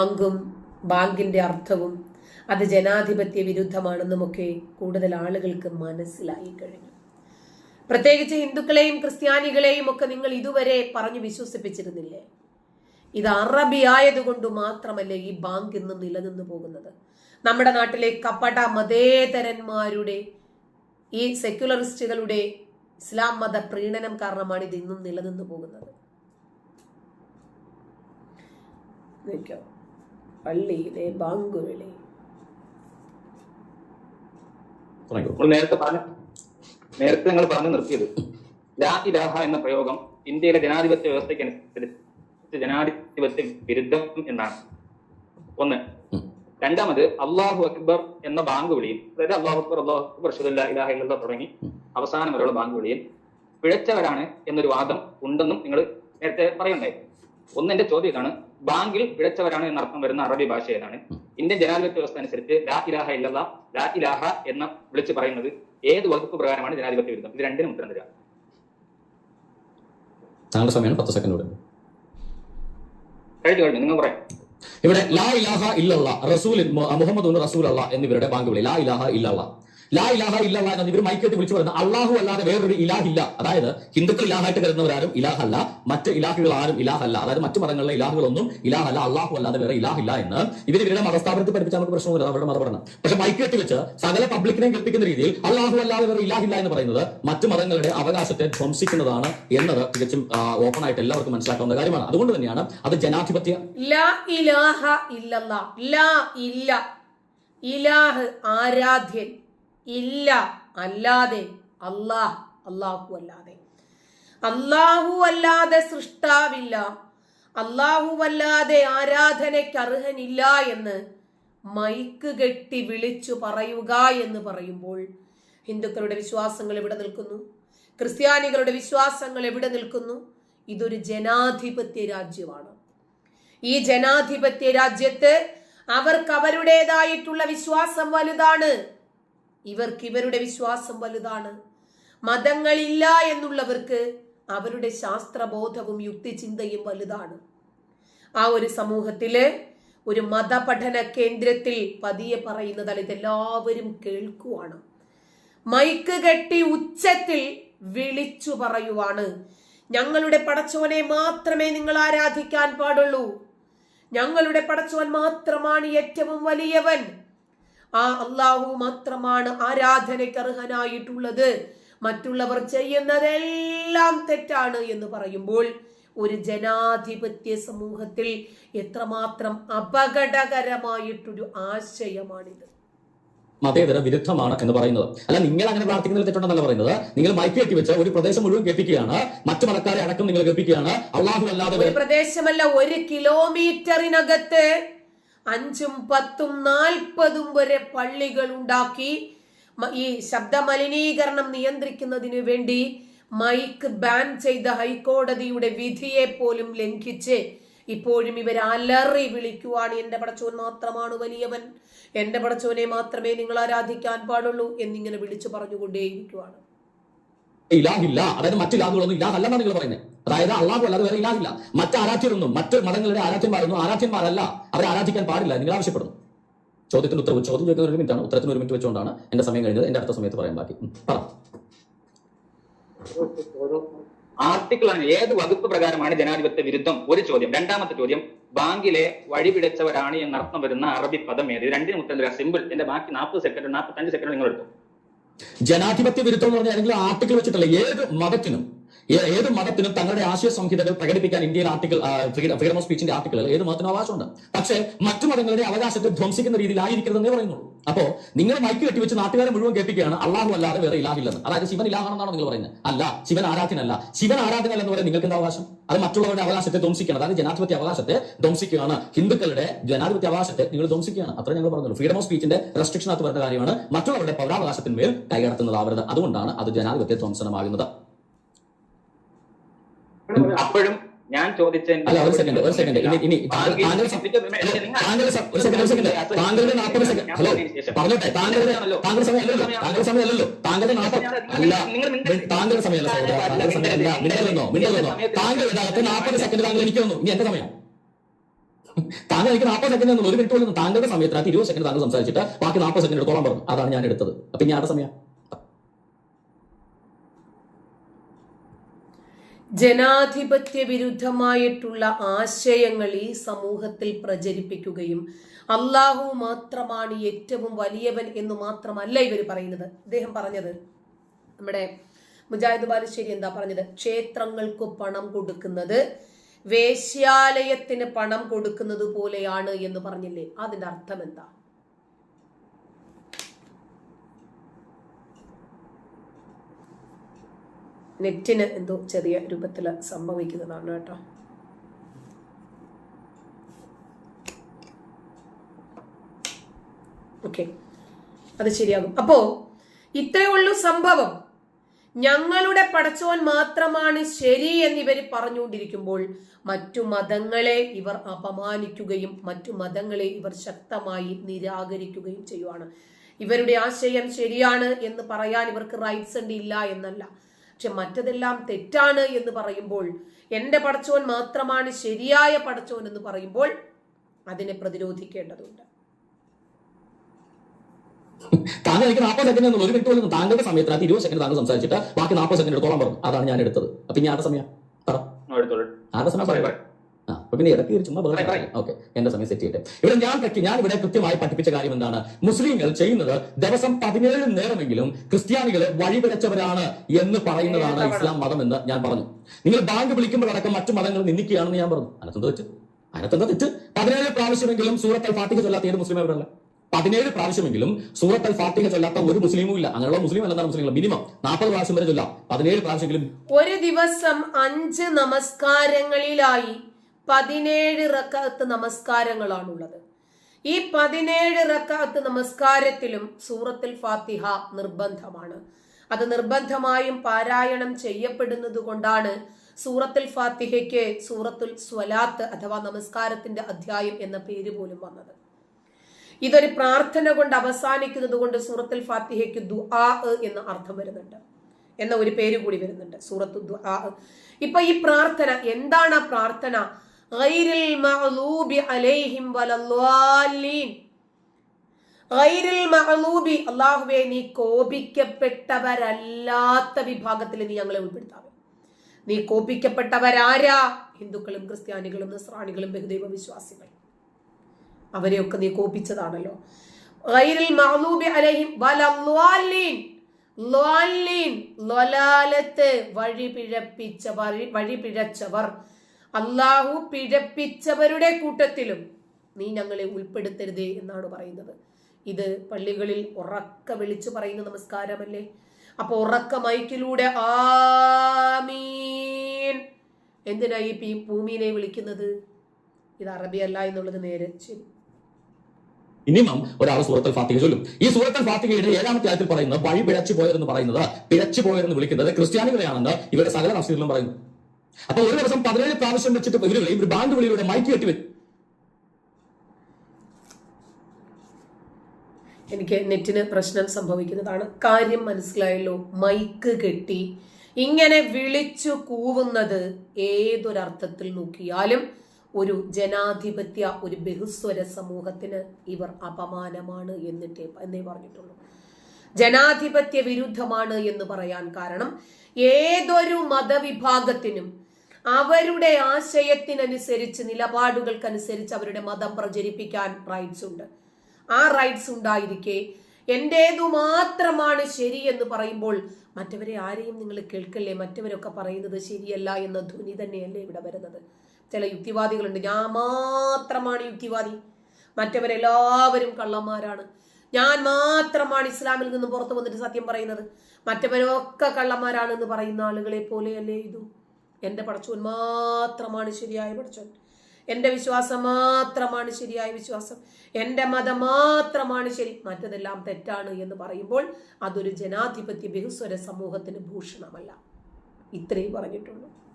ബാങ്കും ബാങ്കിന്റെ അർത്ഥവും അത് ജനാധിപത്യ വിരുദ്ധമാണെന്നുമൊക്കെ കൂടുതൽ ആളുകൾക്ക് മനസ്സിലായി കഴിഞ്ഞു. പ്രത്യേകിച്ച് ഹിന്ദുക്കളെയും ക്രിസ്ത്യാനികളെയും ഒക്കെ നിങ്ങൾ ഇതുവരെ പറഞ്ഞു വിശ്വസിപ്പിച്ചിരുന്നില്ലേ? ഇത് അറബി ആയതുകൊണ്ട് മാത്രമല്ലേ ഈ ബാങ്ക് ഇന്ന് നിലനിന്ന് പോകുന്നത്? നമ്മുടെ നാട്ടിലെ കപട മതേതരന്മാരുടെ ഈ സെക്യുലറിസ്റ്റുകളുടെ ഇസ്ലാം മത പ്രീണനം കാരണമാണ് ഇത് ഇന്നും നിലനിന്ന് പോകുന്നത്. നിൽക്കോ. പള്ളിയിലെ ബാങ്ക് വിളി തുടങ്ങിക്കോ. നമ്മൾ നേരത്തെ പറഞ്ഞു നേരത്തെ നിങ്ങൾ പറഞ്ഞു നിർത്തിയത് ജാതി ഇലാഹ എന്ന പ്രയോഗം ഇന്ത്യയിലെ ജനാധിപത്യ വ്യവസ്ഥയ്ക്ക് വ്യവസ്ഥയ്ക്കനുസരിച്ച് ജനാധിപത്യ വിരുദ്ധം എന്നാണ്. ഒന്ന്. രണ്ടാമത് അള്ളാഹു അക്ബർ എന്ന ബാങ്ക് വിളിയിൽ അതായത് അള്ളാഹു അക്ബർ അള്ളാഹു അക്ബർ അഷ്ഹദു ഇലാഹ തുടങ്ങി അവസാനം വരെയുള്ള ബാങ്ക് വിളിയിൽ പിഴച്ചവരാണ് എന്നൊരു വാദം ഉണ്ടെന്നും നിങ്ങൾ നേരത്തെ പറയണ്ടായി ഒന്ന് എന്റെ ചോദ്യം ഇതാണ്. ബാങ്കിൽ പിഴച്ചവരാണ് എന്നർത്ഥം വരുന്ന അറബി ഭാഷ ഏതാണ്? ഇന്ത്യൻ ജനാധിപത്യ വ്യവസ്ഥ അനുസരിച്ച് ലാ ഇലാഹ ഇല്ലല്ലാ ലാ ഇലാഹ എന്ന് വിളിച്ച് പറയുന്നത് ഏത് വകുപ്പ് പ്രകാരമാണ് ജനാധിപത്യ വിരുദ്ധം? ഇത് രണ്ടിനും ഉത്തരം തരാം. താങ്കളുടെ സമയമാണ് പത്ത് സെക്കൻഡ് കൂടെ കഴിഞ്ഞു കഴിഞ്ഞു. നിങ്ങൾ പറയാം ഇവിടെ ലാ ഇലാഹ ഇല്ലല്ല റസൂൽ മുഹമ്മദ് റസൂൽ അല്ല എന്നിവരുടെ ബാങ്ക് വിളി. ലാ ഇലാഹ ഇല്ലല്ല. ലാ ഇലാഹ ഇല്ല എന്ന് ഇവർ മൈക്കേറ്റ് വിളിച്ചു പറയുന്നത് അള്ളാഹു അല്ലാതെ വേറൊരു ഇലാഹില്ല. അതായത് ഹിന്ദുക്കൾ ഇലാഹായിട്ട് കരുതുന്നവരാരും ഇലാഹല്ല. മറ്റ് ഇലാഹുകൾ ആരും ഇലാഹല്ല. അതായത് മറ്റു മതങ്ങളിലെ ഇലാഹുകളൊന്നും ഇലാഹല്ല. അള്ളാഹു അല്ലാതെ വേറെ ഇലാഹില്ല എന്ന് ഇവർ ഇവരുടെ മതസ്ഥാപനത്തിൽ പഠിപ്പിച്ചാൽ നമുക്ക് പ്രശ്നമില്ല അവരുടെ മതപഠനം. പക്ഷെ മൈക്കേറ്റ് വെച്ച് സകല പബ്ലിക്കിനെയും കേൾപ്പിക്കുന്ന രീതിയിൽ അള്ളാഹു അല്ലാതെ വേറെ ഇലാഹില്ല എന്ന് പറയുന്നത് മറ്റു മതങ്ങളുടെ അവകാശത്തെ ധ്വംസിക്കുന്നതാണ് എന്നത് തികച്ചും ഓപ്പൺ ആയിട്ട് എല്ലാവർക്കും മനസ്സിലാക്കാവുന്ന കാര്യമാണ്. അതുകൊണ്ട് തന്നെയാണ് അത് ജനാധിപത്യ ഇലാഹ ഇല്ല. ഇലാഹ് ആരാധ്യൻ. ഇല്ല അല്ലാതെ അല്ലാഹ് അള്ളാഹു അല്ലാതെ. അള്ളാഹു അല്ലാതെ സൃഷ്ടാവില്ല. അല്ലാഹു അല്ലാതെ ആരാധനയ്ക്ക് അർഹനില്ല എന്ന് മൈക്ക് കെട്ടി വിളിച്ചു പറയുക എന്ന് പറയുമ്പോൾ ഹിന്ദുക്കളുടെ വിശ്വാസങ്ങൾ എവിടെ നിൽക്കുന്നു? ക്രിസ്ത്യാനികളുടെ വിശ്വാസങ്ങൾ എവിടെ നിൽക്കുന്നു? ഇതൊരു ജനാധിപത്യ രാജ്യമാണ്. ഈ ജനാധിപത്യ രാജ്യത്ത് അവർക്ക് അവരുടേതായിട്ടുള്ള വിശ്വാസം വലുതാണ്. ഇവർക്ക് ഇവരുടെ വിശ്വാസം വലുതാണ്. മതങ്ങളില്ല എന്നുള്ളവർക്ക് അവരുടെ ശാസ്ത്രബോധവും യുക്തിചിന്തയും വലുതാണ്. ആ ഒരു സമൂഹത്തിൽ ഒരു മതപഠന കേന്ദ്രത്തിൽ പതിയെ പറയുന്നതാണ് ഇതെല്ലാവരും കേൾക്കുവാണ്. മൈക്ക് കെട്ടി ഉച്ചത്തിൽ വിളിച്ചു പറയുവാണ്. ഞങ്ങളുടെ പടച്ചോനെ മാത്രമേ നിങ്ങൾ ആരാധിക്കാൻ പാടുള്ളൂ. ഞങ്ങളുടെ പടച്ചവൻ മാത്രമാണ് ഏറ്റവും വലിയവൻ. ആ അള്ളാഹു മാത്രമാണ് ആരാധനയ്ക്ക് അർഹനായിട്ടുള്ളത്. മറ്റുള്ളവർ ചെയ്യുന്നതെല്ലാം തെറ്റാണ് എന്ന് പറയുമ്പോൾ ഒരു ജനാധിപത്യ സമൂഹത്തിൽ എത്രമാത്രം അപകടകരമായിട്ടൊരു ആശയമാണിത്. മതേതര വിരുദ്ധമാണ് എന്ന് പറയുന്നത്. അല്ല നിങ്ങൾ അങ്ങനെ പ്രാർത്ഥിക്കുന്നതിൽ തെറ്റുണ്ടെന്നല്ല പറയുന്നത്. നിങ്ങൾ മൈക്ക് കെട്ടി വെച്ച് ഒരു പ്രദേശം മുഴുവൻ കേൾപ്പിക്കുകയാണ്. മറ്റു മതക്കാരെ അടക്കം നിങ്ങൾ കേൾപ്പിക്കുകയാണ്. അള്ളാഹു അല്ലാതെ പ്രദേശമല്ല ഒരു കിലോമീറ്ററിനകത്ത് അഞ്ചും പത്തും നാൽപ്പതും വരെ പള്ളികൾ ഉണ്ടാക്കി. ഈ ശബ്ദ മലിനീകരണം നിയന്ത്രിക്കുന്നതിന് വേണ്ടി മൈക്ക് ബാൻ ചെയ്ത ഹൈക്കോടതിയുടെ വിധിയെ പോലും ലംഘിച്ച് ഇപ്പോഴും ഇവർ അലറി വിളിക്കുവാണ്. എന്റെ പടച്ചോൻ മാത്രമാണ് വലിയവൻ. എന്റെ പടച്ചോനെ മാത്രമേ നിങ്ങൾ ആരാധിക്കാൻ പാടുള്ളൂ എന്നിങ്ങനെ വിളിച്ചു പറഞ്ഞുകൊണ്ടേയിരിക്കുവാണ്. ഇലാഹില്ല അതായത് മറ്റു ഇല്ലാതല്ലെന്നാണ് നിങ്ങൾ പറയുന്നത്. അതായത് അള്ളാഹു അല്ലാതെ വേറെ ഇലാഹില്ല. മറ്റ് ആരാധ്യരൊന്നും മറ്റ് മതങ്ങളുടെ ആരാധ്യന്മാരൊന്നും ആരാധ്യന്മാരല്ല അവരെ ആരാധിക്കാൻ പാടില്ല നിങ്ങൾ ആവശ്യപ്പെടുന്നു. ചോദ്യത്തിന് ഉത്തരവ് ചോദ്യം ചോദിക്കുന്ന ഒരു മിനിറ്റാണ്. ഉത്തരത്തിന് ഒരു മിനിറ്റ് വെച്ചുകൊണ്ടാണ് എന്റെ സമയം കഴിഞ്ഞത്. എന്റെ അടുത്ത സമയത്ത് പറയാൻ ബാക്കി. പറ. ആർട്ടിക്കിൾ ആണ് ഏത് വകുപ്പ് പ്രകാരമാണ് ജനാധിപത്യ വിരുദ്ധം? ഒരു ചോദ്യം. രണ്ടാമത്തെ ചോദ്യം ബാങ്കിലെ വഴിപിഴച്ചവരാണ് എന്നർത്ഥം വരുന്ന അറബി പദം ഏത്? രണ്ടിനും ഉത്തരം തരാം. സിമ്പിൾ. എന്റെ ബാക്കി നാൽപ്പത് സെക്കൻഡ് നാൽപ്പത്തഞ്ച് സെക്കൻഡ് നിങ്ങൾ എടുത്തു. ജനാധിപത്യ വിരുദ്ധം എന്ന് പറഞ്ഞാൽ ആർട്ടിക്കിൾ വെച്ചിട്ടുള്ള ഏത് മതത്തിനും. ഏത് മതത്തിനും തങ്ങളുടെ ആശയ സംഹിതകൾ പ്രകടിപ്പിക്കാൻ ഇന്ത്യയിൽ ആർട്ടിക്കിൾ ഫ്രീഡം ഓഫ് സ്പീച്ചിന്റെ ആർട്ടിക്കിളിൽ ഏത് മതത്തിനും അവകാശമുണ്ട്. പക്ഷേ മറ്റു മതങ്ങളുടെ അവകാശത്തെ ധ്വംസിക്കുന്ന രീതിയിലായിരിക്കരുതെന്നേ പറയുന്നുള്ളൂ. അപ്പോ നിങ്ങൾ മൈക്ക് കെട്ടിവെച്ച് നാട്ടുകാരെ മുഴുവൻ കേൾപ്പിക്കുകയാണ് അള്ളാഹു അല്ലാതെ വേറെ ഇലാഹില്ലെന്ന്. അതായത് ശിവൻ ഇലാഹാണെന്നാണ് നിങ്ങൾ പറയുന്നത്? അല്ല ശിവൻ ആരാധനല്ല ശിവൻ ആരാധന എന്ന് പറയാൻ നിങ്ങൾക്ക് എന്താ അവകാശം? അത് മറ്റുള്ളവരുടെ അവകാശത്തെ ധ്വംസിക്കണം അതായത് ജനാധിപത്യ അവകാശത്തെ ധ്വംസിക്കുകയാണ്. ഹിന്ദുക്കളുടെ ജനാധിപത്യ അവകാശത്തെ നിങ്ങൾ ധ്വംസിക്കുകയാണ്. അത്ര ഞങ്ങൾ പറഞ്ഞുള്ളൂ. ഫ്രീഡം ഓഫ് സ്പീച്ചിന്റെ റെസ്ട്രിക്ഷൻ അത് വരുന്ന കാര്യമാണ് മറ്റുള്ളവരുടെ പൗരാവകാശത്തിന്മേൽ കൈകടത്തുന്നതാവരുത് അതുകൊണ്ടാണ് അത് ജനാധിപത്യ ധ്വംസനമാകുന്നത്. അപ്പോഴും ഞാൻ ചോദിച്ച അല്ല ഒരു സെക്കൻഡ് ഒരു സെക്കൻഡ് ഇനി ഇനി താങ്കൾ ഒരു സെക്കൻഡ് ഒരു സെക്കൻഡ് താങ്കളുടെ നാൽപ്പത് സെക്കൻഡ് ഹലോ പറഞ്ഞോട്ടെ. താങ്കളുടെ താങ്കളുടെ നാൽപ്പത് അല്ല താങ്കളുടെ സമയമല്ല സഹോദര. താങ്കളുടെ സമയമല്ല മിണ്ടലെന്നോ മിണ്ടലെന്നോ താങ്കൾ ഇതിനകത്ത് നാൽപ്പത് സെക്കൻഡ് താങ്കൾ എനിക്ക് തന്നു ഇനി എന്റെ സമയം? താങ്കൾ എനിക്ക് നാൽപ്പത് സെക്കൻഡ് എന്നുള്ളൂ ഒരു മിനിറ്റ് പോലും താങ്കളുടെ സമയത്തിനകത്ത് ഇരുപത് സെക്കൻഡ് താങ്കൾ സംസാരിച്ചിട്ട് ബാക്കി നാൽപ്പത് സെക്കൻഡ് എടുത്തോളം പറഞ്ഞു. അതാണ് ഞാൻ എടുത്തത്. അപ്പൊ ഇനി ആരുടെ സമയം? ജനാധിപത്യ വിരുദ്ധമായിട്ടുള്ള ആശയങ്ങൾ ഈ സമൂഹത്തിൽ പ്രചരിപ്പിക്കുകയും അള്ളാഹു മാത്രമാണ് ഏറ്റവും വലിയവൻ എന്ന് മാത്രമല്ല ഇവർ പറയുന്നത്. അദ്ദേഹം പറഞ്ഞത് നമ്മുടെ മുജാഹിദ് ബാലുശ്ശേരി എന്താ പറഞ്ഞത്? ക്ഷേത്രങ്ങൾക്ക് പണം കൊടുക്കുന്നത് വേശ്യാലയത്തിന് പണം കൊടുക്കുന്നത് പോലെയാണ് എന്ന് പറഞ്ഞില്ലേ? അതിന്റെ അർത്ഥം എന്താ? നെറ്റിന് എന്തോ ചെറിയ രൂപത്തിൽ സംഭവിക്കുന്നതാണ് കേട്ടോ. ഓക്കെ. അത് ശരിയാകും. അപ്പോ ഇത്രയേ ഉള്ളൂ സംഭവം. ഞങ്ങളുടെ പടച്ചോൻ മാത്രമാണ് ശരി എന്ന് ഇവർ പറഞ്ഞുകൊണ്ടിരിക്കുമ്പോൾ മറ്റു മതങ്ങളെ ഇവർ അപമാനിക്കുകയും മറ്റു മതങ്ങളെ ഇവർ ശക്തമായി നിരാകരിക്കുകയും ചെയ്യുവാണ്. ഇവരുടെ ആശയം ശരിയാണ് എന്ന് പറയാൻ ഇവർക്ക് റൈറ്റ്സ് ഉണ്ട് ഇല്ല എന്നല്ല. പക്ഷെ മറ്റതെല്ലാം തെറ്റാണ് എന്ന് പറയുമ്പോൾ എന്റെ പടച്ചോൻ മാത്രമാണ് ശരിയായ പടച്ചോൻ എന്ന് പറയുമ്പോൾ അതിനെ പ്രതിരോധിക്കേണ്ടതുണ്ട്. താങ്കൾ എനിക്ക് നാൽപ്പത് സെക്കൻഡ് ഒരു മിനിറ്റ് പോലും താങ്കളുടെ സമയത്തിനകത്ത് ഇരുപത് സെക്കൻഡ് താങ്കൾ സംസാരിച്ചിട്ട് ബാക്കി നാൽപ്പത് സെക്കൻഡ് എടുത്തോളം പറഞ്ഞു. അതാണ് ഞാൻ എടുത്തത്. അപ്പൊ ഇനി ആരുടെ സമയം? പറ. ആരുടെ സമയം? പറയും. ആ അപ്പൊ പിന്നെ ഇടയ്ക്ക് ചുമ്മാ. ഓക്കെ എന്റെ സമയം സെറ്റ് ചെയ്യട്ടെ. ഇവിടെ ഞാൻ ഞാൻ ഇവിടെ കൃത്യമായി പഠിപ്പിച്ച കാര്യം എന്താണ്? മുസ്ലിങ്ങൾ ചെയ്യുന്നത് ദിവസം പതിനേഴ് നേരമെങ്കിലും ക്രിസ്ത്യാനികളെ വഴിപിഴച്ചവരാണ് എന്ന് പറയുന്നതാണ് ഇസ്ലാം മതം എന്ന് ഞാൻ പറഞ്ഞു. നിങ്ങൾ ബാങ്ക് വിളിക്കുമ്പോഴടക്കം മറ്റു മതങ്ങൾ നിന്ദിക്കുകയാണെന്ന് ഞാൻ പറഞ്ഞു. അതിനകത്ത് തെറ്റ്? അതിനകത്ത് തെറ്റ്? പതിനേഴ് പ്രാവശ്യമെങ്കിലും സൂറത്തൽ ഫാത്തിക ചൊല്ലാത്ത ഏത് മുസ്ലിം അവരല്ല പതിനേഴ് പ്രാവശ്യമെങ്കിലും സൂറത്തൽ ഫാത്തിഹ ചൊല്ലാത്ത ഒരു മുസ്ലിമും ഇല്ല. അങ്ങനെയുള്ള മുസ്ലിം അല്ലെന്നാണ് മുസ്ലിങ്ങൾ. മിനിമം നാൽപ്പത് പ്രാവശ്യം വരെ ചൊല്ലാം. പതിനേഴ് പ്രാവശ്യമെങ്കിലും ഒരു ദിവസം അഞ്ച് നമസ്കാരങ്ങളിലായി പതിനേഴ് റക്കാത്ത് നമസ്കാരങ്ങളാണുള്ളത്. ഈ പതിനേഴ് റക്കാത്ത് നമസ്കാരത്തിലും സൂറത്തിൽ ഫാത്തിഹ നിർബന്ധമാണ്. അത് നിർബന്ധമായും പാരായണം ചെയ്യപ്പെടുന്നത് കൊണ്ടാണ് സൂറത്തുൽ ഫാത്തിഹയ്ക്ക് സൂറത്തുൽ സ്വലാത്ത് അഥവാ നമസ്കാരത്തിന്റെ അധ്യായം എന്ന പേര് പോലും വന്നത്. ഇതൊരു പ്രാർത്ഥന കൊണ്ട് അവസാനിക്കുന്നത് കൊണ്ട് സൂറത്തുൽ ഫാത്തിഹയ്ക്ക് ദുആ എന്ന അർത്ഥം വരുന്നുണ്ട്. എന്ന ഒരു പേര് കൂടി വരുന്നുണ്ട്. സൂറത്തു ദുആ ഇപ്പൊ ഈ പ്രാർത്ഥന എന്താണ് ആ പ്രാർത്ഥന? ഗൈരിൽ മഗ്ലൂബി അലൈഹിം വലദ്ദാലീൻ ഗൈരിൽ മഗ്ലൂബി അല്ലാഹുവേ നീ കോപിക്കപ്പെട്ടവരല്ലാത്ത വിഭാഗത്തിൽ നീ ഞങ്ങളെ ഉൾപ്പെടുത്താവേ. നീ കോപിക്കപ്പെട്ടവരാരാ? ഹിന്ദുക്കളും ക്രിസ്ത്യാനികളും നസ്രാണികളും ബഹുദൈവ വിശ്വാസികൾ അവരെയൊക്കെ നീ കോപിച്ചതാണല്ലോ. ഗൈരിൽ മഗ്ലൂബി അലൈഹിം ളലാലത്ത് വഴി പിഴപ്പിച്ച വഴി വഴി പിഴച്ചവർ. അള്ളാഹു പിഴപ്പിച്ചവരുടെ കൂട്ടത്തിലും നീ ഞങ്ങളെ ഉൾപ്പെടുത്തരുതേ എന്നാണ് പറയുന്നത്. ഇത് പള്ളികളിൽ ഉറക്ക വിളിച്ചു പറയുന്ന നമസ്കാരമല്ലേ? അപ്പൊ ഉറക്ക മൈക്കിലൂടെ ആമീൻ. എന്തിനാ ഈ ഭൂമിനെ വിളിക്കുന്നത്? ഇത് അറബിയല്ല എന്നുള്ളത് നേരെ ശരി. മിനിമം ഒരാൾ സൂറത്തൽ ഫാത്തിക ചൊല്ലും. ഈ സൂറത്തൽ ഫാത്തികയുടെ ഏഴാമത്തെ ആയത്തിൽ പറയുന്നത് വഴി പിഴച്ചു പോയതെന്ന് പറയുന്നത് പിഴച്ചു പോയതെന്ന് വിളിക്കുന്നത് ക്രിസ്ത്യാനികളെയാണെന്ന് ഇവരുടെ സകല തഫ്സീറിലും പറയുന്നു. അപ്പൊ ഒരു ദിവസം പതിനേഴ് പ്രാവശ്യം വെച്ചിട്ട് ഇവർ ഇവർ ബാങ്ക് വിളിയിലൂടെ മൈക്ക് കെട്ടി വെച്ചു. എനിക്ക് നെറ്റിന് പ്രശ്നം സംഭവിക്കുന്നതാണ്. കാര്യം മനസ്സിലായല്ലോ? മൈക്ക് കെട്ടി. ഇങ്ങനെ വിളിച്ചു കൂവുന്നത് ഏതൊരർത്ഥത്തിൽ നോക്കിയാലും ഒരു ജനാധിപത്യ ഒരു ബഹുസ്വര സമൂഹത്തിന് ഇവർ അപമാനമാണ് എന്നിട്ടേ എന്നേ പറഞ്ഞിട്ടുള്ളൂ. ജനാധിപത്യ വിരുദ്ധമാണ് എന്ന് പറയാൻ കാരണം ഏതൊരു മതവിഭാഗത്തിനും അവരുടെ ആശയത്തിനനുസരിച്ച് നിലപാടുകൾക്കനുസരിച്ച് അവരുടെ മതം പ്രചരിപ്പിക്കാൻ റൈറ്റ്സ് ഉണ്ട്. ആ റൈറ്റ്സ് ഉണ്ടായിരിക്കെ എന്റേതു മാത്രമാണ് ശരി എന്ന് പറയുമ്പോൾ മറ്റവരെ ആരെയും നിങ്ങൾ കേൾക്കല്ലേ? മറ്റവരൊക്കെ പറയുന്നത് ശരിയല്ല എന്ന ധ്വനി തന്നെയല്ലേ ഇവിടെ വരുന്നത്. ചില യുക്തിവാദികളുണ്ട്. ഞാൻ മാത്രമാണ് യുക്തിവാദി. മറ്റവരെല്ലാവരും കള്ളന്മാരാണ്. ഞാൻ മാത്രമാണ് ഇസ്ലാമിൽ നിന്ന് പുറത്തു വന്നിട്ട് സത്യം പറയുന്നത്. മറ്റവരൊക്കെ കള്ളന്മാരാണെന്ന് പറയുന്ന ആളുകളെ പോലെയല്ലേ ഇതു? എന്റെ പടച്ചവൻ മാത്രമാണ് ശരിയായ പടച്ചവൻ എന്റെ വിശ്വാസം മാത്രമാണ് ശരിയായ വിശ്വാസം. എന്റെ മതം മാത്രമാണ് ശരി. മറ്റതെല്ലാം തെറ്റാണ് എന്ന് പറയുമ്പോൾ അതൊരു ജനാധിപത്യ ബഹുസ്വര സമൂഹത്തിന് ഭൂഷണമല്ല. ഇത്രയും പറഞ്ഞിട്ടുള്ളൂ.